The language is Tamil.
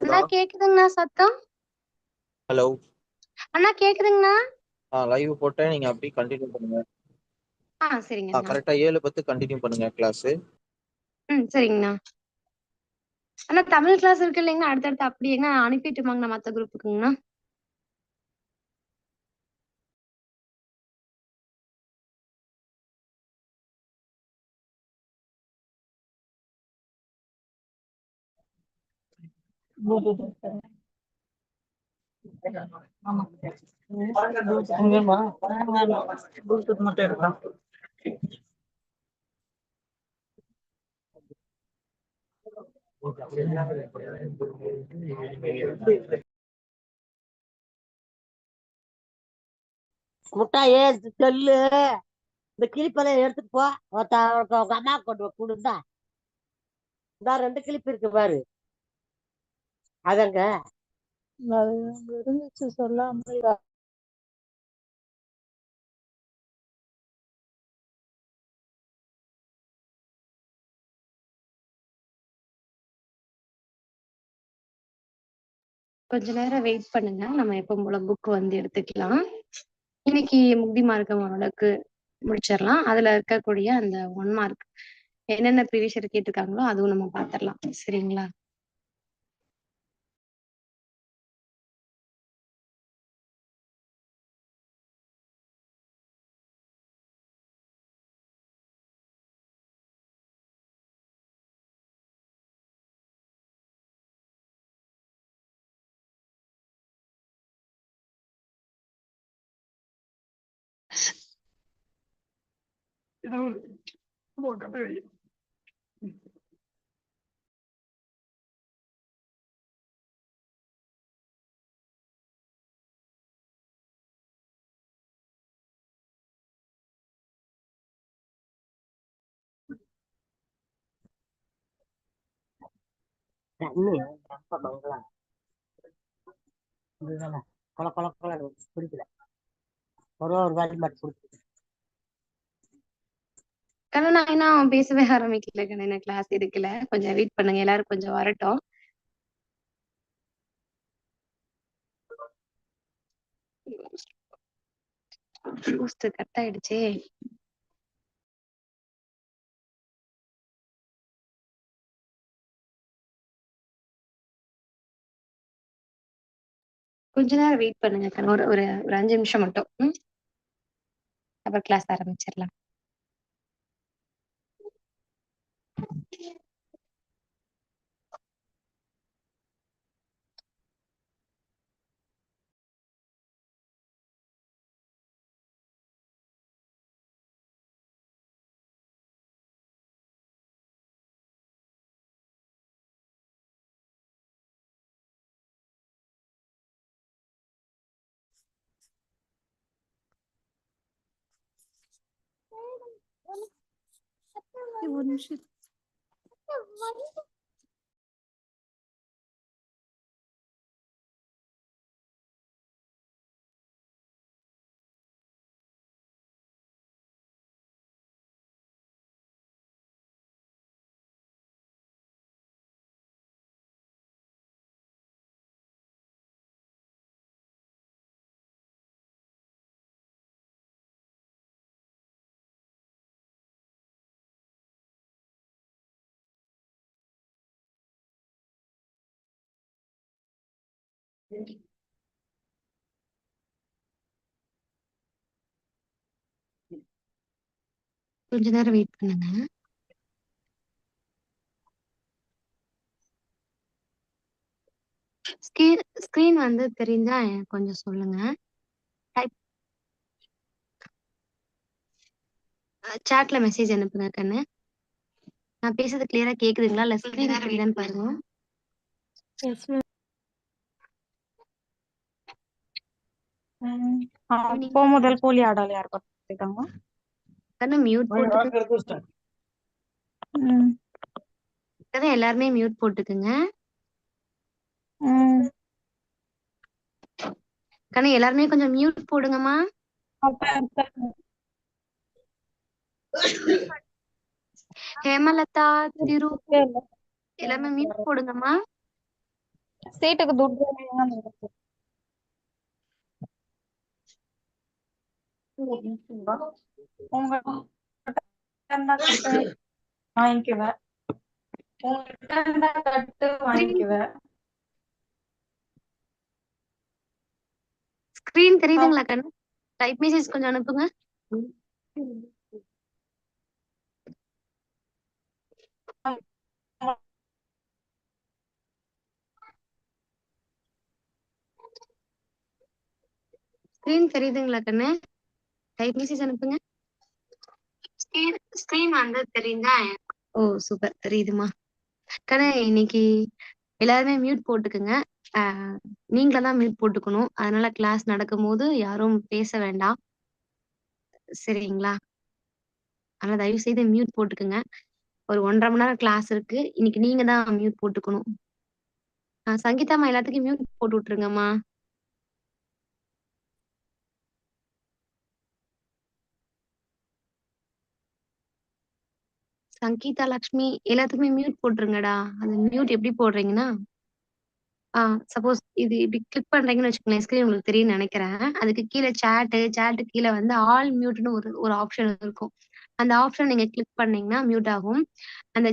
அண்ணா கேக்குதுங்கண்ணா சத்தம். ஹலோ அண்ணா கேக்குதுங்கண்ணா? ஆ லைவ் போட்டேன் நீங்க அப்படியே கண்டினியூ பண்ணுங்க. ஆ சரிங்கண்ணா. கரெக்டா ஏழு பத்து கண்டினியூ பண்ணுங்க கிளாஸ் ம் சரிங்கண்ணா. அண்ணா தமிழ் கிளாஸ் இருக்கு இல்லைங்கண்ணா அடுத்தடுத்து அப்படியேங்க அனுப்பிட்டுமாங்கண்ணா மத்த குரூப்புக்குங்கண்ணா ப்ளூடூத் மட்டும் முட்டாயே செல்லு. இந்த கிளிப்பெல்லாம் எடுத்துட்டு போ. ஒருத்த உங்க அம்மா கொண்டு போய் கொடுந்தா இந்த ரெண்டு கிளிப்பு இருக்கு பாரு. அதங்க. இருந்துச்சு சொல்லாம கொஞ்ச நேரம் வெயிட் பண்ணுங்க. நம்ம எப்போ போல புக் வந்து எடுத்துக்கலாம். இன்னைக்கு முக்தி மார்க்கம் ஓரளவுக்கு முடிச்சிடலாம். அதுல இருக்கக்கூடிய அந்த ஒன் மார்க் என்னென்ன ப்ரீவியஸ் கேட்டிருக்காங்களோ அதுவும் நம்ம பார்த்துடலாம். சரிங்களா? தண்ணி ரொம்ப மங்கலாம் இதுதானே கொல கொல கொல பிடிக்கல ஒரு ஒரு வாட்டி மட்டும் பிடிக்குது கண்ணா நான் இன்னும் பேசவே ஆரம்பிக்கல கண்ணா கிளாஸ் எடுக்கல கொஞ்சம் வெயிட் பண்ணுங்க எல்லாரும் கொஞ்சம் வரட்டும். கட் ஆயிடுச்சே. கொஞ்ச நேரம் வெயிட் பண்ணுங்க ஒரு ஒரு ஒரு அஞ்சு நிமிஷம் மட்டும். அப்புறம் கிளாஸ் ஆரம்பிச்சிடலாம். ஒரு நிமிஷம் கொஞ்ச நேரம் வெயிட் பண்ணுங்க. ஸ்கிரீன் ஸ்கிரீன் வந்து தெரிஞ்சா கொஞ்சம் சொல்லுங்க. டைப் சாட்ல மெசேஜ் அனுப்புங்க கண்ணு. நான் பேசுறது கிளியரா கேக்குதுங்களா? இல்ல ஸ்கிரீன் பாருங்க. அப்போ முதல் போலி ஆடாలి யார் பார்த்துருக்காங்க கண்ணு மியூட் போட்டுக்கு ம். கண்ணு எல்லாருமே மியூட் போட்டுக்குங்க. கண்ணு எல்லாருமே கொஞ்சம் மியூட் போடுங்கம்மா. ஹேமலதா திரு எல்லாமே மியூட் போடுங்கம்மா. சீட்டுக்கு துட்டு வேணும்னு இருக்கு. உங்க இருந்தா கட்டு வாங்கிக்குவேன் கட்டு வாங்கிக்குவேன் ஸ்கிரீன் தெரியுதுங்களா கண்ணு? டைப் மெசேஜ் கொஞ்சம் அனுப்புங்க. ஸ்கிரீன் தெரியுதுங்களா கண்ணு? டைப் மெசேஜ் அனுப்புங்க. ஸ்கிரீன் வந்து தெரியுதா ஓ சூப்பர் தெரியுதுமா. கண்ணு இன்னைக்கு எல்லாருமே மியூட் போட்டுக்குங்க. நீங்களா தான் மியூட் போட்டுக்கணும். அதனால கிளாஸ் நடக்கும்போது யாரும் பேச வேண்டாம். சரிங்களா? அதனால தயவு செய்து மியூட் போட்டுக்குங்க. ஒரு ஒன்றரை மணி நேரம் கிளாஸ் இருக்கு. இன்னைக்கு நீங்க தான் மியூட் போட்டுக்கணும். ஆஹ் சங்கீதாம்மா எல்லாத்துக்கும் மியூட் போட்டு விட்டுருங்கம்மா. சங்கீதா லக்ஷ்மி எல்லாத்துக்குமே மியூட் போட்டுருங்கடா. அந்த மியூட் எப்படி போடுறீங்கன்னா ஆ சப்போஸ் இது இப்படி கிளிக் பண்றீங்கன்னு வச்சுக்கோங்களேன் ஸ்கிரீன் உங்களுக்கு தெரியும் நினைக்கிறேன். அதுக்கு கீழே சேட்டு சேட்டு கீழே வந்து ஆல் மியூட்னு ஒரு ஒரு ஆப்ஷன் இருக்கும். அந்த ஆப்ஷன் நீங்க கிளிக் பண்ணீங்கன்னா மியூட் ஆகும். அந்த